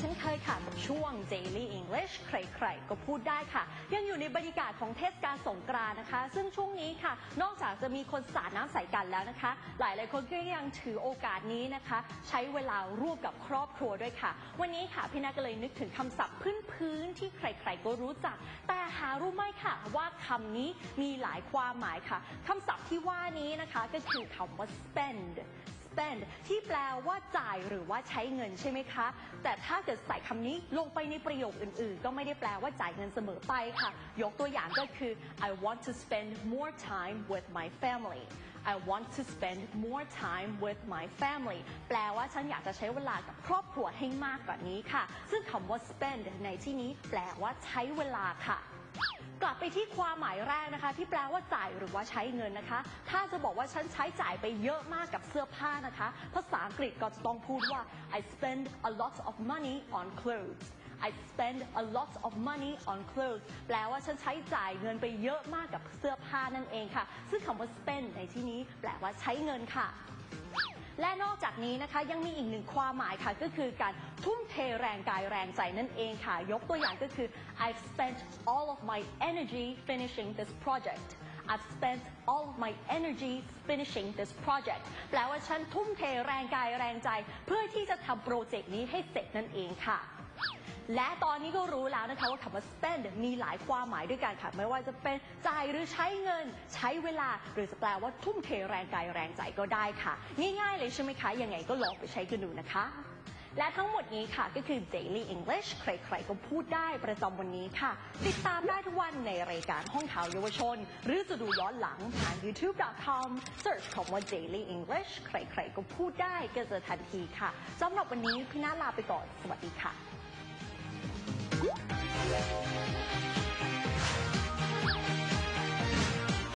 ฉันเคยค่ะกับช่วง Daily English ใครๆ ก็พูดได้ค่ะ ยังอยู่ในบรรยากาศของเทศกาลสงกรานต์นะคะ ซึ่งช่วงนี้ค่ะ นอกจากจะมีคนสาดน้ำใส่กันแล้วนะคะ หลายๆคนก็ยังถือโอกาสนี้นะคะ ใช้เวลาร่วมกับครอบครัวด้วยค่ะ วันนี้ค่ะพี่นาก็เลยนึกถึงคำศัพท์พื้นๆที่ใครๆ ก็รู้จัก แต่หารู้ไหมค่ะว่าคำนี้มีหลายความหมายค่ะคำศัพท์ที่ว่านี้นะคะก็คือคำว่า spend spend ที่แปลว่าจ่ายหรือว่าใช้เงินใช่ไหมคะ แต่ถ้าเกิดใส่คำนี้ลงไปในประโยคอื่นๆ ก็ไม่ได้แปลว่าจ่ายเงินเสมอไปค่ะ ยกตัวอย่างก็คือ I want to spend more time with my family I want to spend more time with my family แปลว่าฉันอยากจะใช้เวลากับครอบครัวให้มากกว่านี้ค่ะ ซึ่งคำว่า spend ในที่นี้แปลว่าใช้เวลาค่ะ กลับไปที่ความหมายแรกนะคะ ที่แปลว่าจ่ายหรือว่าใช้เงินนะคะ ถ้าจะบอกว่าฉันใช้จ่ายไปเยอะมากกับเสื้อผ้านะคะ ภาษาอังกฤษก็จะต้องพูดว่า I spend a lot of money on clothes I spend a lot of money on clothes แปลว่าฉันใช้จ่ายเงินไปเยอะมากกับเสื้อผ้านั่นเองค่ะ ซึ่งคำว่า spend ในที่นี้แปลว่าใช้เงินค่ะและนอกจากนี้นะคะยังมีอีกหนึ่งความหมายค่ะก็คือการทุ่มเทแรงกายแรงใจนั่นเองค่ะ ยกตัวอย่างก็คือ I've spent all of my energy finishing this project I've spent all of my energy finishing this project แปลว่าฉันทุ่มเทแรงกายแรงใจ เพื่อที่จะทำโปรเจกต์นี้ให้เสร็จนั่นเองค่ะ และตอนนี้ก็รู้แล้วนะคะว่าคำว่า spend มีหลายความหมายด้วยกันค่ะ ไม่ว่าจะเป็นจ่ายหรือใช้เงิน ใช้เวลา หรือจะแปลว่าทุ่มเทแรงกายแรงใจก็ได้ค่ะ ง่ายๆเลยใช่ไหมคะ ยังไงก็ลองไปใช้กันดูนะคะ และทั้งหมดนี้ค่ะก็คือ Daily English ใครๆก็พูดได้ประจำวันนี้ค่ะ ติดตามได้ทุกวันในรายการห้องข่าวเยาวชน หรือจะดูย้อนหลังผ่าน youtube.com search คำว่า Daily English ใครๆก็พูดได้ก็เจอทันทีค่ะสำหรับวันนี้พี่นาลาไปก่อน สวัสดีค่ะ あれ?